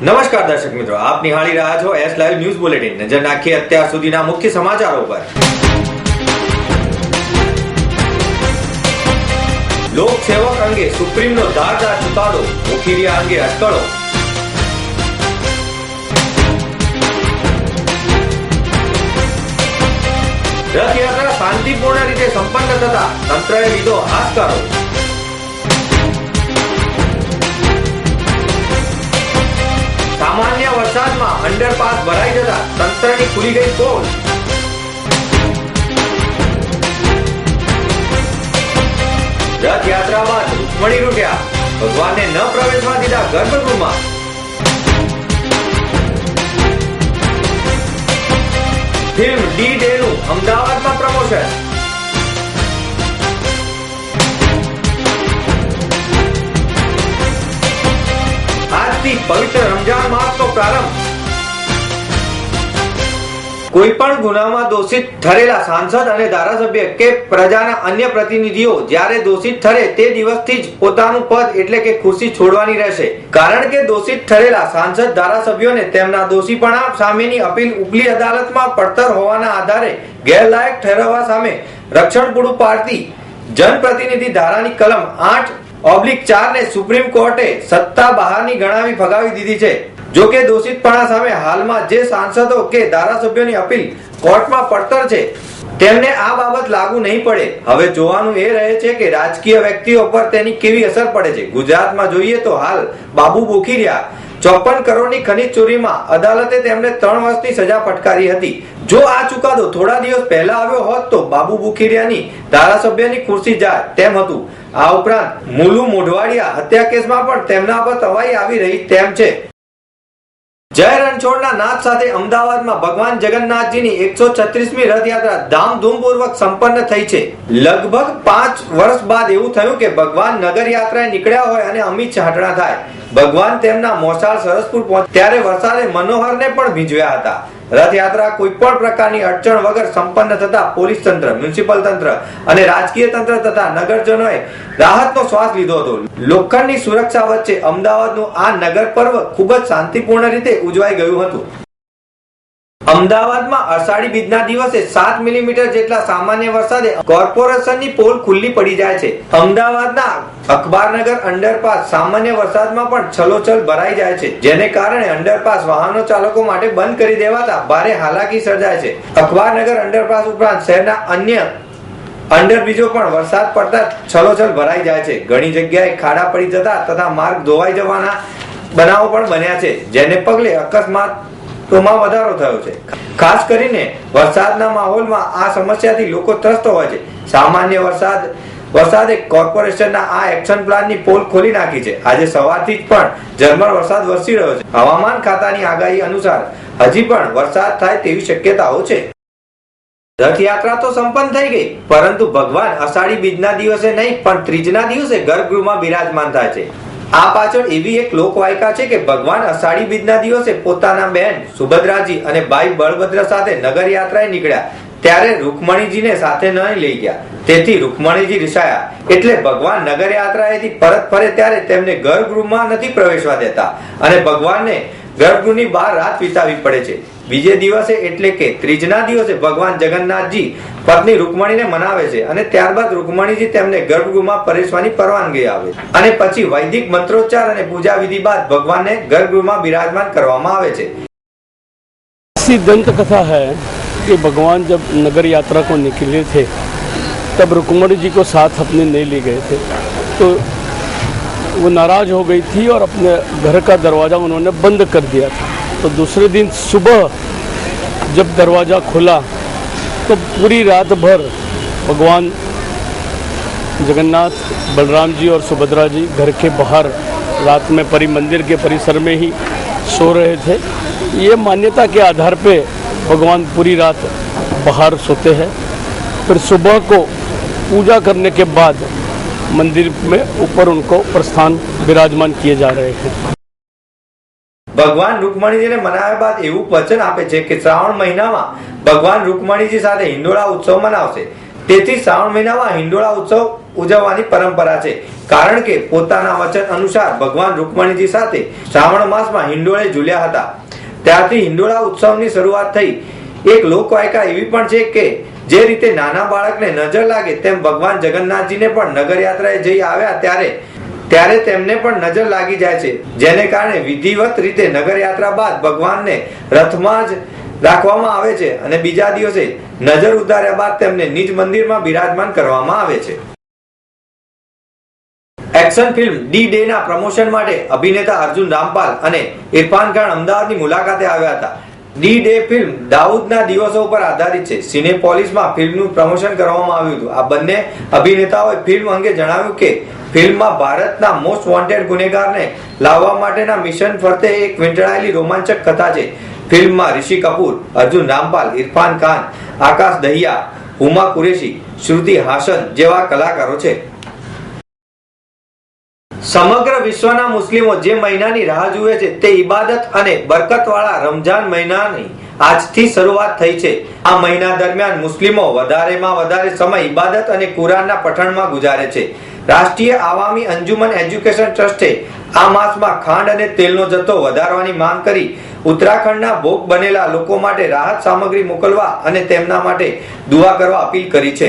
નમસ્કાર દર્શક મિત્રો, આપ નિહાળી રહ્યા છો એસ લાઈવ ન્યૂઝ બુલેટિન નજર નાખીએ અત્યાર સુધીના મુખ્ય સમાચારો પર. લોક સેવક અંગે સુપ્રીમનો ધારદાર ચુકાદો, મુખીરિયા અંગે અટકળો. રથયાત્રા શાંતિપૂર્ણ રીતે સંપન્ન થતા તંત્રએ લીધો હાથકારો. સામાન્ય ભરાઈ જતા તંત્રની ખુલી ગઈ પોલ રથયાત્રા બાદ રૂકમણી રૂટ્યા. ભગવાનને ન પ્રવેશવા દીધા ગર્ભગૃહમાં. ફિલ્મ ડી ડે નું અમદાવાદમાં પ્રમોશન. આજથી પવિત્ર રમજાન માસનો પ્રારંભ. કોઈ પણ ગુનામાં દોષિત ઠરેલા સાંસદ અને ધારાસભ્ય કે પ્રજાના અન્ય પ્રતિનિધિઓ જ્યારે દોષિત ઠરે તે દિવસથી જ પોતાનું પદ એટલે કે ખુરશી છોડવાની રહેશે. કારણ કે દોષિત ઠરેલા સાંસદ, ધારાસભ્યોને તેમના દોષીપણા સામેની અપીલ ઉપલી અદાલતમાં પડતર હોવાના આધારે ગેરલાયક ઠેરવવા સામે રક્ષણ પૂરું પાડતી જનપ્રતિનિધિ ધારાની કલમ આઠ, ઓબ્લિક ચાર ને સુપ્રીમ કોર્ટે સત્તા બહારની ગણાવી ફગાવી દીધી છે. જો કે દોષિતપણા સામે હાલમાં જે સાંસદો કે ધારાસભ્યોની અપીલ કોર્ટમાં પડતર છે, તેમને આ બાબત લાગુ નહીં પડે. હવે જોવાનું એ રહે છે કે રાજકીય વ્યક્તિઓ પર તેની કેવી અસર પડે છે. ગુજરાતમાં જોઈએ તો હાલ બાબુ બોખીરિયા ચોપન કરોડની ખનીજ ચોરીમાં અદાલતે તેમને ત્રણ વર્ષની સજા ફટકારી હતી. જો આ ચુકાદો થોડા દિવસ પહેલા આવ્યો હોત તો બાબુ બુખીરિયાની ધારાસભ્યની ખુરશી જાય તેમ હતું. આ ઉપરાંત મુલુ મોઢવાડિયા હત્યા કેસમાં પણ તેમના પર તવાઈ આવી રહી તેમ છે. જય રણછોડના નાદ સાથે અમદાવાદમાં ભગવાન જગન્નાથજીની એકસો છત્રીસમી રથયાત્રા ધામધૂમપૂર્વક સંપન્ન થઈ છે. લગભગ પાંચ વર્ષ બાદ એવું થયું કે ભગવાન નગર યાત્રાએ નીકળ્યા હોય અને અમિત ચાહટણા થાય. ભગવાન તેમના મોસાળ સરસપુર પહોંચ ત્યારે વરસાદે મનોહરને પણ ભીંજવ્યા હતા. રથયાત્રા કોઈ પણ પ્રકારની અડચણ વગર સંપન્ન થતા પોલીસ તંત્ર, મ્યુનિસિપલ તંત્ર અને રાજકીય તંત્ર તથા નગરજનોએ રાહતનો શ્વાસ લીધો હતો. લોખંડની સુરક્ષા વચ્ચે અમદાવાદનું આ નગર પર્વ ખૂબ જ શાંતિપૂર્ણ રીતે ઉજવાઈ ગયું હતું. અમદાવાદમાં અષાઢી બીજના દિવસે સાત મિલીમીટર જેટલા સામાન્ય વરસાદે કોર્પોરેશનની પોલ ખુલ્લી પડી જાય છે. અમદાવાદના અખબારનગર અંડરપાસ સામાન્ય વરસાદમાં પણ છલોછલ ભરાઈ જાય છે. જેને કારણે અંડરપાસ વાહનો ચાલકો માટે બંધ કરી દેવાતા ભારે હાલાકી સર્જાય છે. અખબારનગર અંડરપાસ ઉપરાંત શહેરના અન્ય અંડરબ્રિજો પણ વરસાદ પડતા છલોછલ ભરાઈ જાય છે. ઘણી જગ્યાએ ખાડા પડી જતા તથા માર્ગ ધોવાઈ જવાના બનાવો પણ બન્યા છે. જેને પગલે અકસ્માત માં વધારો થયો છે. ખાસ કરીને વરસાદના માહોલમાં આ સમસ્યાથી લોકો ત્રસ્ત હોય છે. સામાન્ય વરસાદ, વરસાદે કોર્પોરેશનના આ એક્શન પ્લાનની પોલ ખોલી નાખી છે. આજે સવારથી જ પણ ઝરમર વરસાદ વરસી રહ્યો છે. હવામાન ખાતાની આગાહી અનુસાર હજી પણ વરસાદ થાય તેવી શક્યતાઓ છે. રથયાત્રા તો સંપન્ન થઈ ગઈ, પરંતુ ભગવાન અષાઢી બીજના દિવસે નહીં, પણ ત્રીજના દિવસે ગર્ભગૃહમાં બિરાજમાન થાય છે. આ પાછળ એવી એક લોકવાયકા છે કે ભગવાન અષાઢી બીજના દિવસે પોતાના બહેન સુભદ્રાજી અને ભાઈ બળભદ્ર સાથે નગર યાત્રાએ નીકળ્યા. ત્યારે રૂકમણીજીને સાથે ન લઈ ગયા. તેથી રૂકમણીજી રિસાયા. એટલે ભગવાન નગર યાત્રાએથી પરત ફરે ત્યારે તેમને ગર્ભગૃહમાં નથી પ્રવેશવા દેતા. અને ભગવાનને ગર્ભગૃહની બહાર રાત વિતાવી પડે છે બીજે દિવસે એટલે કે ત્રીજના દિવસે ભગવાન જગન્નાથજી પત્ની રૂકમણીને મનાવે છે અને ત્યારબાદ રૂકમણીજી તેમને ગર્ભગૃહમાં પ્રવેશવાની પરવાનગી આવે અને પછી વૈદિક મંત્રોચ્ચાર અને પૂજા વિધિ બાદ ભગવાનને ગર્ભગૃહમાં બિરાજમાન કરવામાં આવે છે ऐसी दंत कथा है कि भगवान जब नगर यात्रा को निकले थे तब रुक्मणी जी को साथ अपने नहीं ले गए थे तो वो नाराज़ हो गई थी और अपने घर का दरवाज़ा उन्होंने बंद कर दिया था। तो दूसरे दिन सुबह जब दरवाज़ा खुला तो पूरी रात भर भगवान जगन्नाथ, बलराम जी और सुभद्रा जी घर के बाहर रात में परि मंदिर के परिसर में ही सो रहे थे। ये मान्यता के आधार पे भगवान पूरी रात बाहर सोते हैं। फिर सुबह को पूजा करने के बाद मंदिर में ऊपर उनको प्रस्थान विराजमान किए जा रहे हैं ભગવાન રૂકમણીજીને મનાવ્યા બાદ એવું વચન આપે છે કે શ્રાવણ મહિનામાં ભગવાન રૂકમણીજી સાથે હિંડોળા ઉત્સવ મનાવશે તેથી શ્રાવણ મહિનામાં હિંડોળા ઉત્સવ ઉજવવાની પરંપરા છે કારણ કે પોતાના વચન અનુસાર ભગવાન રૂકમણીજી સાથે શ્રાવણ માસમાં હિંડોળે ઝૂલ્યા હતા ત્યારથી હિંડોળા ઉત્સવની શરૂઆત થઈ એક લોકવાયકા એવી પણ છે કે જે રીતે નાના બાળકને નજર લાગે તેમ ભગવાન જગન્નાથજીને પણ નગર યાત્રાએ જઈ આવ્યા ત્યારે ત્યારે તેમને પણ નજર લાગી જાય છે. જેને કારણે વિધિવત રીતે નગર યાત્રા બાદ ભગવાનને રથમાં જ રાખવામાં આવે છે અને બીજા દિવસે નજર ઉતાર્યા બાદ તેમને નિજ મંદિરમાં બિરાજમાન કરવામાં આવે છે. એક્શન ફિલ્મ ડી ડે ના પ્રમોશન માટે અભિનેતા અર્જુન રામપાલ અને ઇરફાન ખાન અમદાવાદની મુલાકાતે આવ્યા હતા. ડી ડે ફિલ્મ દાઉદના દિવસો ઉપર આધારિત છે. સિનેપોલિસમાં ફિલ્મનું પ્રમોશન કરવામાં આવ્યું હતું. આ બંને અભિનેતાઓએ ફિલ્મ અંગે જણાવ્યું કે, ફિલ્મમાં ભારતના મોસ્ટ વોન્ટેડ ગુનેગારને લાવવા માટેના મિશન ફરતે એક વીંટળાયેલી રોમાંચક કથા છે. ફિલ્મમાં રિષિ કપૂર, અર્જુન રામપાલ, ઇરફાન ખાન, આકાશ દહિયા હુમા કુરેશી, શ્રુતિ હાસન જેવા કલાકારો છે. સમગ્ર વિશ્વના મુસ્લિમો જે મહિનાની રાહ જુએ છે તે ઇબાદત અને બરકતવાળા રમજાન મહિનાની આજથી શરૂઆત થઈ છે. આ મહિના દરમિયાન મુસ્લિમો વધારેમાં વધારે સમય ઇબાદત અને કુરાનના પઠણમાં ગુજારે છે. રાષ્ટ્રીય આવામી અંજુમન એજ્યુકેશન ટ્રસ્ટે આ માસમાં ખાંડ અને તેલનો જથ્થો વધારવાની માંગ કરી ઉત્તરાખંડના ભોગ બનેલા લોકો માટે રાહત સામગ્રી મોકલવા અને તેમના માટે દુઆ કરવા અપીલ કરી છે.